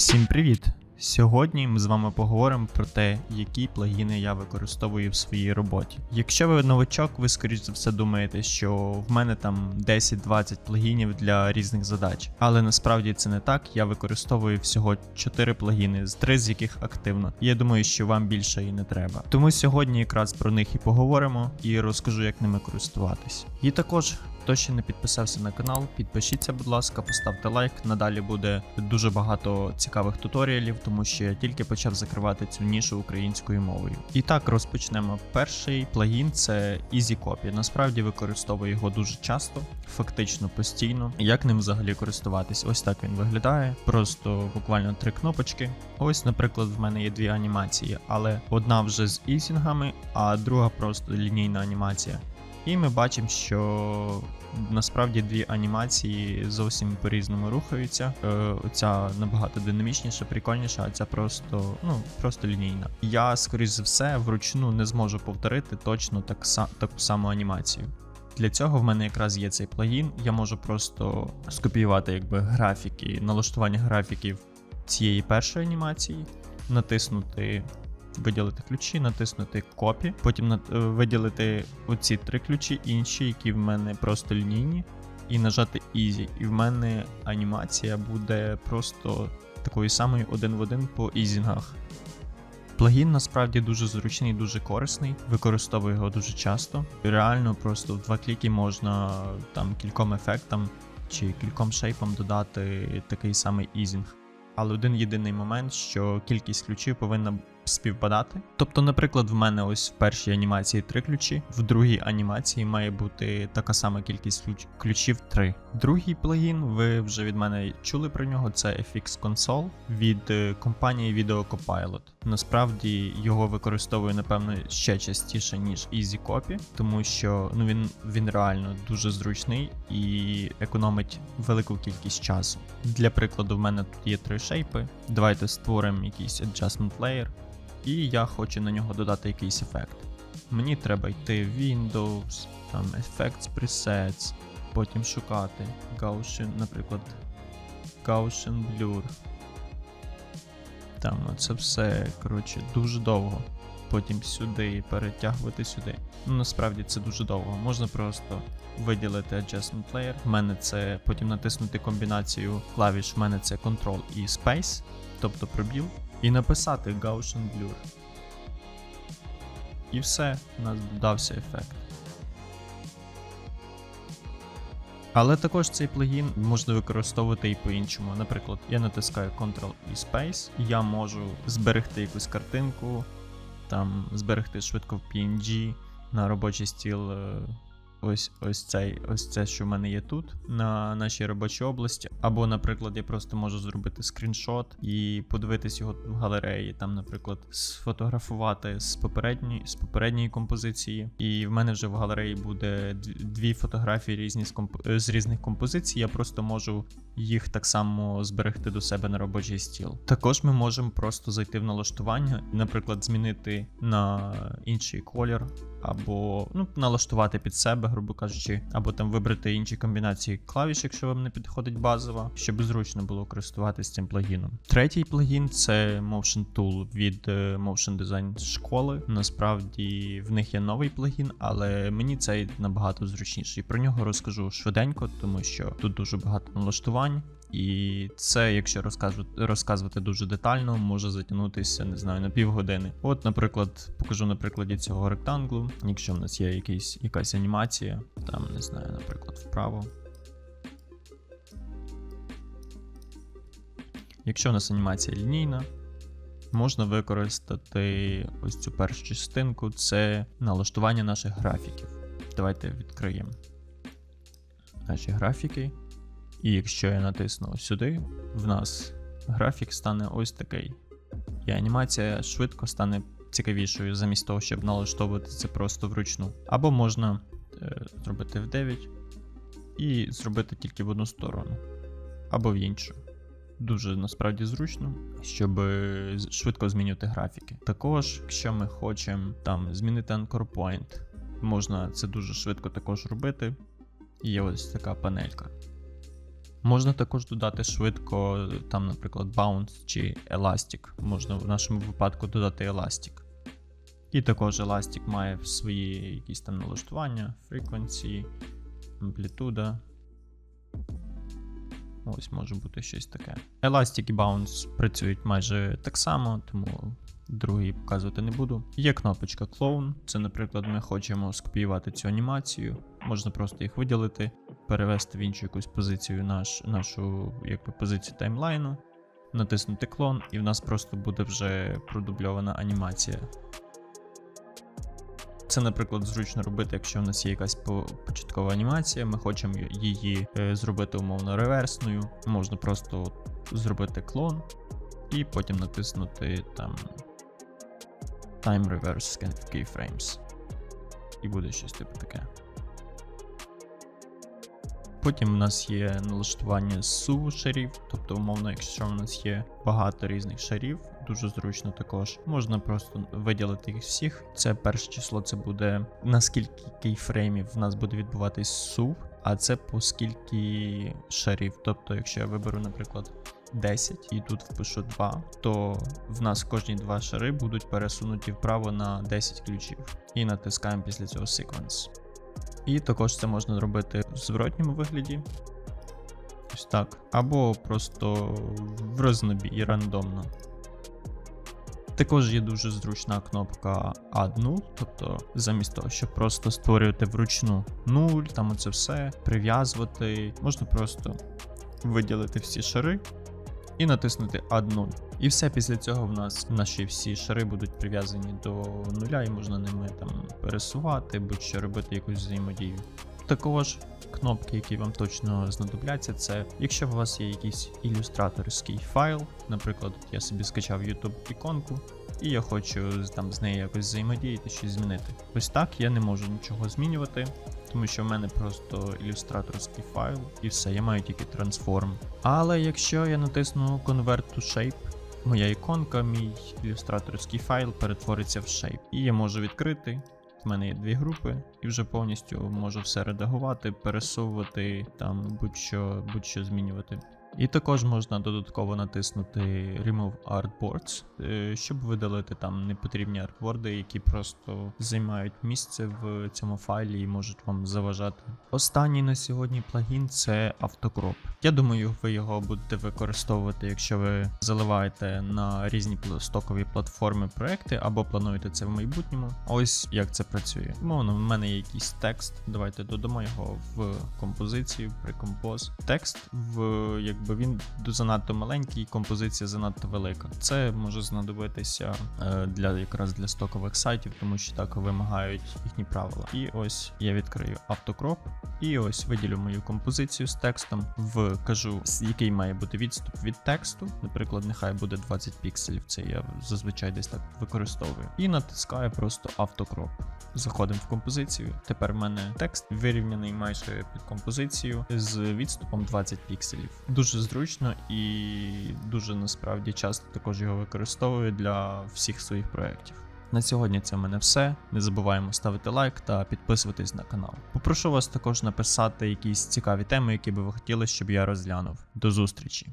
Всім привіт! Сьогодні ми з вами поговоримо про те, які плагіни я використовую в своїй роботі. Якщо ви новачок, ви скоріш за все думаєте, що в мене там 10-20 плагінів для різних задач. Але насправді це не так. Я використовую всього 4 плагіни, з 3 з яких активно. Я думаю, що вам більше і не треба. Тому сьогодні якраз про них і поговоримо і розкажу, як ними користуватись. І також Хто ще не підписався на канал, підпишіться, будь ласка, поставте лайк. Надалі буде дуже багато цікавих туторіалів, тому що я тільки почав закривати цю нішу українською мовою. І так розпочнемо. Перший плагін це EasyCopy. Насправді використовую його дуже часто, фактично постійно. Як ним взагалі користуватись? Ось так він виглядає. Просто буквально три кнопочки. Ось, наприклад, в мене є дві анімації, але одна вже з ізінгами, а друга просто лінійна анімація. І ми бачимо, що насправді дві анімації зовсім по-різному рухаються. Е, Оця набагато динамічніша, прикольніша, а ця просто ну, просто лінійна. Я, скоріш за все, вручну не зможу повторити точно так, таку саму анімацію. Для цього в мене якраз є цей плагін. Я можу просто скопіювати якби графіки, налаштування графіків цієї першої анімації, натиснути виділити ключі, натиснути копі, потім е, виділити оці три ключі, інші, які в мене просто лінійні, і нажати Easy. І в мене анімація буде просто такою самою один в один по ізінгах. Плагін насправді дуже зручний, дуже корисний, використовую його дуже часто. Реально, просто в два кліки можна там кільком ефектам чи кільком шейпам додати такий самий ізінг. Але один єдиний момент, що кількість ключів повинна співпадати. Тобто, наприклад, в мене ось в першій анімації три ключі, в другій анімації має бути така сама кількість ключів 3. Другий плагін, ви вже від мене чули про нього, це FX Console від е, компанії Video Copilot. Насправді його використовую, напевно, ще частіше, ніж EasyCopy, тому що ну, він, він реально дуже зручний і економить велику кількість часу. Для прикладу, в мене тут є три шейпи. Давайте створимо якийсь adjustment layer і я хочу на нього додати якийсь ефект. Мені треба йти в Windows, там Effects Presets, потім шукати Gaussian, наприклад, Gaussian Blur. Там це все, коротше, дуже довго. Потім сюди перетягувати сюди. Ну насправді це дуже довго. Можна просто виділити Adjustment Layer. В мене це потім натиснути комбінацію клавіш, в мене це Ctrl і Space, тобто пробіл і написати Gaussian Blur. І все, у нас додався ефект. Але також цей плагін можна використовувати і по-іншому. Наприклад, я натискаю Ctrl і Space, і я можу зберегти якусь картинку, там зберегти швидко в PNG на робочий стіл е, ось ось цей, ось це, що в мене є тут, на нашій робочій області. Або, наприклад, я просто можу зробити скріншот і подивитись його в галереї, там, наприклад, сфотографувати з попередньої з попередньої композиції. І в мене вже в галереї буде дві фотографії різні з, комп... з різних композицій. Я просто можу їх так само зберегти до себе на робочий стіл. Також ми можемо просто зайти в налаштування, наприклад, змінити на інший колір, або ну, налаштувати під себе, грубо кажучи, або там вибрати інші комбінації клавіш, якщо вам не підходить базова, щоб зручно було користуватися цим плагіном. Третій плагін це Motion Tool від е, Motion Design школи. Насправді в них є новий плагін, але мені цей набагато зручніший. Про нього розкажу швиденько, тому що тут дуже багато налаштувань налаштувань. І це, якщо розказувати дуже детально, може затягнутися, не знаю, на півгодини. От, наприклад, покажу на прикладі цього ректанглу. Якщо в нас є якийсь, якась анімація, там, не знаю, наприклад, вправо. Якщо у нас анімація лінійна, можна використати ось цю першу частинку це налаштування наших графіків. Давайте відкриємо наші графіки. І якщо я натисну сюди, в нас графік стане ось такий. І анімація швидко стане цікавішою, замість того, щоб налаштовувати це просто вручну. Або можна е, зробити в 9 і зробити тільки в одну сторону, або в іншу. Дуже насправді зручно, щоб швидко змінювати графіки. Також, якщо ми хочемо там змінити Anchor Point, можна це дуже швидко також робити. І є ось така панелька. Можна також додати швидко, там, наприклад, Bounce чи Elastic. Можна в нашому випадку додати Elastic. І також Elastic має свої якісь там налаштування, frequency, амплітуда. Ось може бути щось таке. Elastic і Bounce працюють майже так само, тому другий показувати не буду. Є кнопочка Clone. Це, наприклад, ми хочемо скопіювати цю анімацію. Можна просто їх виділити, перевести в іншу якусь позицію наш, нашу якби, позицію таймлайну, натиснути клон, і в нас просто буде вже продубльована анімація. Це, наприклад, зручно робити, якщо в нас є якась початкова анімація, ми хочемо її е, зробити умовно реверсною. Можна просто зробити клон і потім натиснути там Time Reverse Keyframes. І буде щось типу таке. Потім у нас є налаштування суву шарів, тобто, умовно, якщо у нас є багато різних шарів, дуже зручно також. Можна просто виділити їх всіх. Це перше число, це буде наскільки кейфреймів в нас буде відбуватись сув, а це по скільки шарів. Тобто, якщо я виберу, наприклад, 10 і тут впишу 2, то в нас кожні два шари будуть пересунуті вправо на 10 ключів. І натискаємо після цього sequence. І також це можна зробити в зворотньому вигляді. Ось так. Або просто в рознобі і рандомно. Також є дуже зручна кнопка Add Null, тобто замість того, щоб просто створювати вручну нуль, там оце все, прив'язувати, можна просто виділити всі шари і натиснути Add Null. І все після цього в нас наші всі шари будуть прив'язані до нуля, і можна ними там пересувати, будь-що робити якусь взаємодію. Також кнопки, які вам точно знадобляться, це якщо у вас є якийсь ілюстраторський файл, наприклад, я собі скачав YouTube іконку, і я хочу там з нею якось взаємодіяти, щось змінити. Ось так я не можу нічого змінювати, тому що в мене просто ілюстраторський файл, і все, я маю тільки трансформ. Але якщо я натисну Convert to Shape, моя іконка, мій ілюстраторський файл перетвориться в shape. І я можу відкрити. В мене є дві групи, і вже повністю можу все редагувати, пересовувати, там будь-що, будь-що змінювати. І також можна додатково натиснути Remove Artboards, е, щоб видалити там непотрібні артборди, які просто займають місце в цьому файлі і можуть вам заважати. Останній на сьогодні плагін це автокроп. Я думаю, ви його будете використовувати, якщо ви заливаєте на різні стокові платформи проекти або плануєте це в майбутньому. Ось як це працює. Мовно, в мене є якийсь текст. Давайте додамо його в композицію, прикомпоз. Текст в якби він занадто маленький, композиція занадто велика. Це може знадобитися е, для якраз для стокових сайтів, тому що так вимагають їхні правила. І ось я відкрию автокроп. І ось виділю мою композицію з текстом, вкажу, який має бути відступ від тексту. Наприклад, нехай буде 20 пікселів. Це я зазвичай десь так використовую. І натискаю просто автокроп. Заходимо в композицію. Тепер в мене текст вирівняний майже під композицію з відступом 20 пікселів. Дуже зручно і дуже насправді часто також його використовую для всіх своїх проєктів. На сьогодні це в мене все. Не забуваємо ставити лайк та підписуватись на канал. Попрошу вас також написати якісь цікаві теми, які би ви хотіли, щоб я розглянув. До зустрічі!